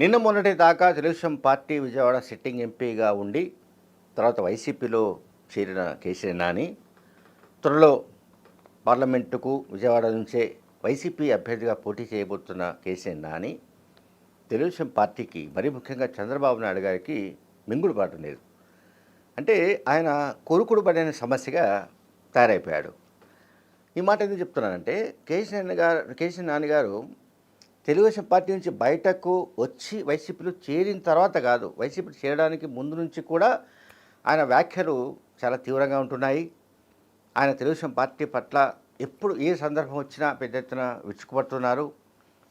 నిన్న మొన్నటి దాకా తెలుగుదేశం పార్టీ విజయవాడ సిట్టింగ్ ఎంపీగా ఉండి తర్వాత వైసీపీలో చేరిన కేసీఆర్ నాని త్వరలో పార్లమెంటుకు విజయవాడ నుంచే వైసీపీ అభ్యర్థిగా పోటీ చేయబోతున్న కేసీఆర్ నాని తెలుగుదేశం పార్టీకి మరీ ముఖ్యంగా చంద్రబాబు నాయుడు గారికి మింగుడు పాటు లేదు. అంటే ఆయన కొరుకుడు పడిన సమస్యగా తయారైపోయాడు. ఈ మాట ఎందుకు చెప్తున్నానంటే కేసీ గారు కేసీఆర్ నాన్నగారు గారు తెలుగుదేశం పార్టీ నుంచి బయటకు వచ్చి వైసీపీలో చేరిన తర్వాత కాదు వైసీపీ చేరడానికి ముందు నుంచి కూడా ఆయన వ్యాఖ్యలు చాలా తీవ్రంగా ఉంటున్నాయి. ఆయన తెలుగుదేశం పార్టీ పట్ల ఎప్పుడు ఏ సందర్భం వచ్చినా పెద్ద ఎత్తున విరుచుకుపడుతున్నారు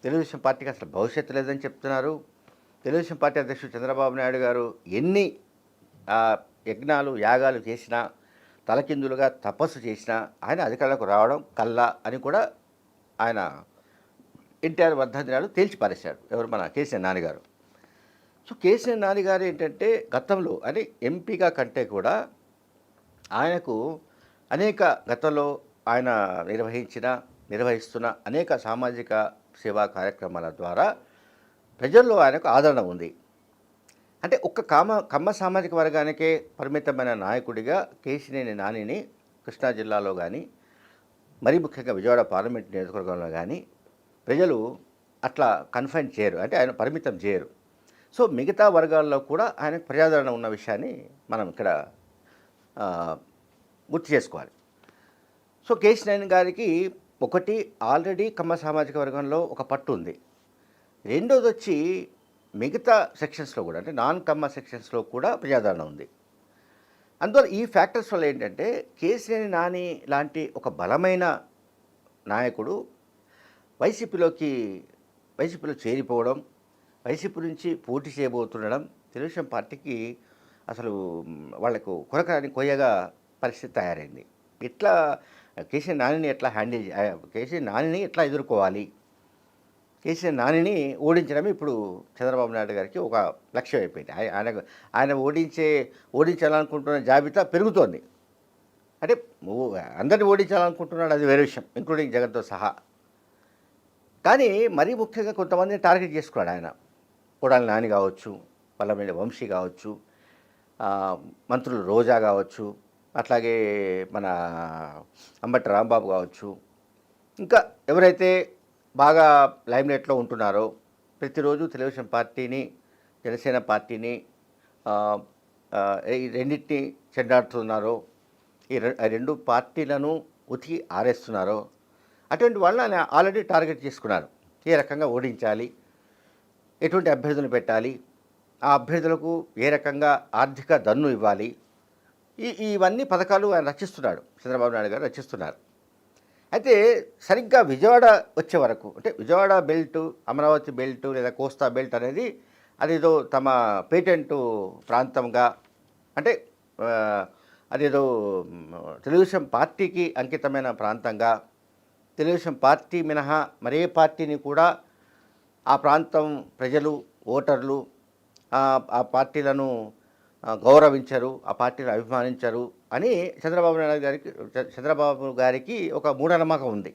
తెలుగుదేశం పార్టీకి అసలు భవిష్యత్తు లేదని చెప్తున్నారు. తెలుగుదేశం పార్టీ అధ్యక్షుడు చంద్రబాబు నాయుడు గారు ఎన్ని యజ్ఞాలు యాగాలు చేసినా తలకిందులుగా తపస్సు చేసినా ఆయన అధికారులకు రావడం కల్లా అని కూడా ఆయన ఎన్టీఆర్ వర్ధంతినాడు తేల్చి పారేశాడు ఎవరు మన కేసీఆర్ నాన్నగారు. సో కేసీఆర్ నాన్నగారు ఏంటంటే గతంలో అని ఎంపీగా కంటే కూడా ఆయనకు అనేక గతంలో ఆయన నిర్వహించిన నిర్వహిస్తున్న అనేక సామాజిక సేవా కార్యక్రమాల ద్వారా ప్రజల్లో ఆయనకు ఆదరణ ఉంది. అంటే ఒక్క కామ కమ్మ సామాజిక వర్గానికే పరిమితమైన నాయకుడిగా కేసినేని నానిని కృష్ణా జిల్లాలో కానీ మరీ ముఖ్యంగా విజయవాడ పార్లమెంట్ నియోజకవర్గంలో కానీ ప్రజలు అట్లా కన్ఫైన్ చేయరు. అంటే ఆయన పరిమితం చేయరు. సో మిగతా వర్గాల్లో కూడా ఆయనకు ప్రజాదరణ ఉన్న విషయాన్ని మనం ఇక్కడ గుర్తు చేసుకోవాలి. సో కేసీ గారికి ఒకటి ఆల్రెడీ కమ్మ సామాజిక వర్గంలో ఒక పట్టు ఉంది. రెండోది వచ్చి మిగతా సెక్షన్స్లో కూడా అంటే నాన్ కమ్మ సెక్షన్స్లో కూడా ప్రజాదరణ ఉంది. అందువల్ల ఈ ఫ్యాక్టర్స్ వల్ల ఏంటంటే కేసీఆర్ నాని లాంటి ఒక బలమైన నాయకుడు వైసీపీలోకి వైసీపీలో చేరిపోవడం వైసీపీ నుంచి పోటీ చేయబోతుండడం తెలుగుదేశం పార్టీకి అసలు వాళ్ళకు కొరకరాని కొయ్యగా పరిస్థితి తయారైంది. ఇట్లా కేసీ నానిని ఎట్లా హ్యాండిల్ కేసీ నానిని ఎట్లా ఎదుర్కోవాలి? కేసీఆర్ నానిని ఓడించడం ఇప్పుడు చంద్రబాబు నాయుడు గారికి ఒక లక్ష్యం అయిపోయింది. ఆయ- ఆయన ఆయన ఓడించే ఓడించాలనుకుంటున్న జాబితా పెరుగుతోంది. అంటే అందరిని ఓడించాలనుకుంటున్నాడు అది వేరే విషయం ఇంక్లూడింగ్ జగన్తో సహా. కానీ మరీ ముఖ్యంగా కొంతమందిని టార్గెట్ చేసుకున్నాడు ఆయన. కొడాలి నాని కావచ్చు పల్లమేడి వంశీ కావచ్చు మంత్రులు రోజా కావచ్చు అట్లాగే మన అంబటి రాంబాబు కావచ్చు. ఇంకా ఎవరైతే బాగా లైమ్లైట్లో ఉంటున్నారో ప్రతిరోజు తెలుగుదేశం పార్టీని జనసేన పార్టీని ఈ రెండింటిని చెండాడుతున్నారో ఈ రె- రెండు పార్టీలను ఉతికి ఆరేస్తున్నారో అటువంటి వాళ్ళని ఆయన ఆల్రెడీ టార్గెట్ చేసుకున్నారు. ఏ రకంగా ఓడించాలి? ఎటువంటి అభ్యర్థులు పెట్టాలి? ఆ అభ్యర్థులకు ఏ రకంగా ఆర్థిక దన్ను ఇవ్వాలి? ఈ ఇవన్నీ పథకాలు ఆయన రచిస్తున్నాడు. చంద్రబాబు నాయుడు గారు రచిస్తున్నారు. అయితే సరిగ్గా విజయవాడ వచ్చే వరకు అంటే విజయవాడ బెల్ట్ అమరావతి బెల్ట్ లేదా కోస్తా బెల్ట్ అనేది అదేదో తమ పేటెంట్ ప్రాంతంగా అంటే అదేదో తెలుగుదేశం పార్టీకి అంకితమైన ప్రాంతంగా తెలుగుదేశం పార్టీ మినహా మరే పార్టీని కూడా ఆ ప్రాంతం ప్రజలు ఓటర్లు ఆ పార్టీలను గౌరవించరు ఆ పార్టీని అభిమానించరు అని చంద్రబాబు నాయుడు గారికి చంద్రబాబు గారికి ఒక మూఢనమ్మకం ఉంది.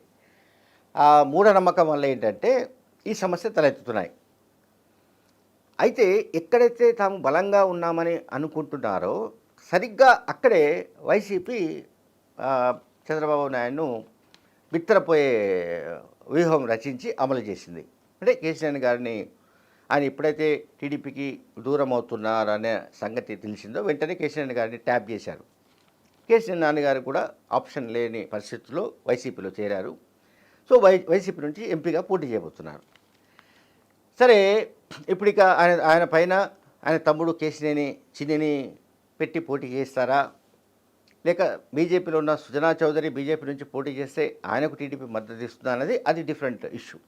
ఆ మూఢనమ్మకం వల్ల ఏంటంటే ఈ సమస్య తలెత్తుతున్నాయి. అయితే ఎక్కడైతే తాము బలంగా ఉన్నామని అనుకుంటున్నారో సరిగ్గా అక్కడే వైసీపీ చంద్రబాబు నాయుడును బిత్తరపోయే వ్యూహం రచించి అమలు చేసింది. అంటే కేసీఆర్ గారిని ఆయన ఎప్పుడైతే టీడీపీకి దూరం అవుతున్నారనే సంగతి తెలిసిందో వెంటనే కేసీఆర్ గారిని ట్యాప్ చేశారు. కేసీఆర్ నాన్నగారు కూడా ఆప్షన్ లేని పరిస్థితుల్లో వైసీపీలో చేరారు. సో వై వైసీపీ నుంచి ఎంపీగా పోటీ చేయబోతున్నారు. సరే ఇప్పుడు ఇక ఆయన ఆయన పైన ఆయన తమ్ముడు కేసినేని చిన్నిని పెట్టి పోటీ చేస్తారా? లేక బీజేపీలో ఉన్న సుజనా చౌదరి బీజేపీ నుంచి పోటీ చేస్తే ఆయనకు టీడీపీ మద్దతు ఇస్తుందా అనేది అది డిఫరెంట్ ఇష్యూ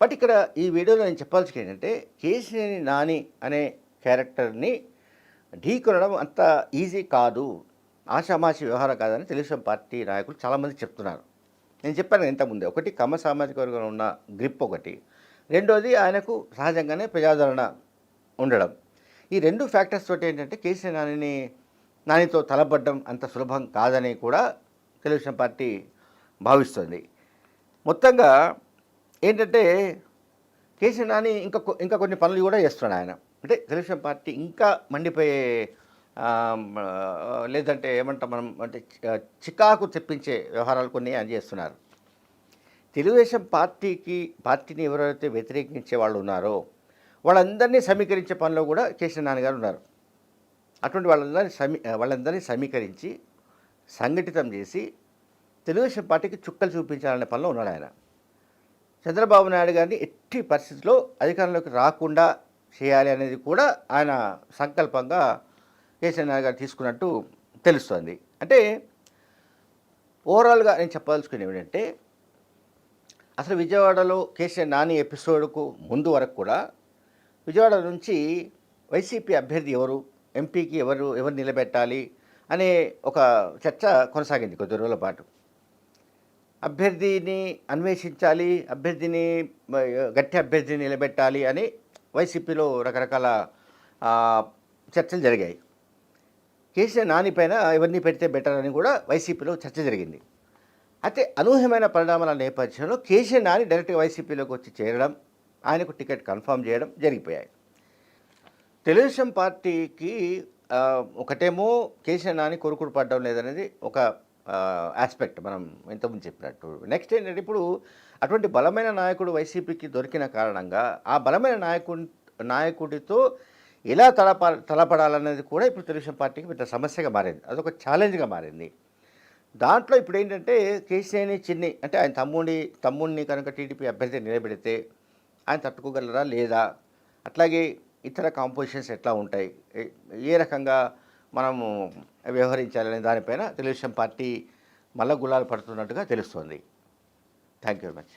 బట్ ఇక్కడ ఈ వీడియోలో నేను చెప్పాల్సి ఏంటంటే కేసినేని నాని అనే క్యారెక్టర్ని ఢీకొనడం అంత ఈజీ కాదు ఆషామాషి వ్యవహారం కాదని తెలుగుదేశం పార్టీ నాయకులు చాలామంది చెప్తున్నారు. నేను చెప్పాను ఇంతకుముందే ఒకటి కమ్మ సామాజిక వర్గంలో ఉన్న గ్రిప్ ఒకటి. రెండోది ఆయనకు సహజంగానే ప్రజాదరణ ఉండడం. ఈ రెండు ఫ్యాక్టర్స్ తోటి ఏంటంటే కేసీఆర్ నానిని నానితో తలపడ్డం అంత సులభం కాదని కూడా తెలుగుదేశం పార్టీ భావిస్తుంది. మొత్తంగా ఏంటంటే కేసీఆర్ నాని ఇంకా ఇంకా కొన్ని పనులు కూడా చేస్తున్నాడు ఆయన. అంటే తెలుగుదేశం పార్టీ ఇంకా మండిపోయే లేదంటే ఏమంటాం మనం అంటే చికాకు తెప్పించే వ్యవహారాలు కొన్ని ఆయన చేస్తున్నారు. తెలుగుదేశం పార్టీకి పార్టీని ఎవరైతే వ్యతిరేకించే వాళ్ళు ఉన్నారో వాళ్ళందరినీ సమీకరించే పనిలో కూడా కేసీఆర్ నాన్నగారు ఉన్నారు. అటువంటి వాళ్ళందరినీ సమీ వాళ్ళందరినీ సమీకరించి సంఘటితం చేసి తెలుగుదేశం పార్టీకి చుక్కలు చూపించాలనే పనిలో ఉన్నాడు ఆయన. చంద్రబాబు నాయుడు గారిని ఎట్టి పరిస్థితిలో అధికారంలోకి రాకుండా చేయాలి అనేది కూడా ఆయన సంకల్పంగా కేసీఆర్ నాయుడు గారు తీసుకున్నట్టు తెలుస్తుంది. అంటే ఓవరాల్గా నేను చెప్పదలుచుకుని ఏమిటంటే అసలు విజయవాడలో కేసీఆర్ నాని ఎపిసోడ్కు ముందు వరకు కూడా విజయవాడ నుంచి వైసీపీ అభ్యర్థి ఎవరు? ఎంపీకి ఎవరు ఎవరు నిలబెట్టాలి అనే ఒక చర్చ కొనసాగింది కొద్ది రోజుల పాటు. అభ్యర్థిని అన్వేషించాలి అభ్యర్థిని గట్టి అభ్యర్థిని నిలబెట్టాలి అని వైసీపీలో రకరకాల చర్చలు జరిగాయి. కేసీఆర్ నాని పైన ఎవరిని పెడితే బెటర్ అని కూడా వైసీపీలో చర్చ జరిగింది. అయితే అనూహ్యమైన పరిణామాల నేపథ్యంలో కేసీఆర్ నాని డైరెక్ట్గా వైసీపీలోకి వచ్చి చేరడం ఆయనకు టికెట్ కన్ఫర్మ్ చేయడం జరిగిపోయాయి. తెలుగుదేశం పార్టీకి ఒకటేమో కేసీఆర్ నాని కొరుకుడు పడడం లేదనేది ఒక ఆస్పెక్ట్ మనం ఇంతకుముందు చెప్పినట్టు. నెక్స్ట్ ఏంటంటే ఇప్పుడు అటువంటి బలమైన నాయకుడు వైసీపీకి దొరికిన కారణంగా ఆ బలమైన నాయకు నాయకుడితో ఎలా తలప తలపడాలనేది కూడా ఇప్పుడు తెలుగుదేశం పార్టీకి పెద్ద సమస్యగా మారింది. అదొక ఛాలెంజ్గా మారింది. దాంట్లో ఇప్పుడు ఏంటంటే కేసీఆర్ని చిన్ని అంటే ఆయన తమ్ముడి తమ్ముడిని కనుక టీడీపీ అభ్యర్థి నిలబెడితే ఆయన తట్టుకోగలరా లేదా? అట్లాగే ఇతర కాంపోజిషన్స్ ఎట్లా ఉంటాయి? ఏ- రకంగా మనము వ్యవహరించాలనే దానిపైన తెలుగుదేశం పార్టీ మళ్ళా గులాలు పడుతున్నట్టుగా తెలుస్తోంది. Thank you very much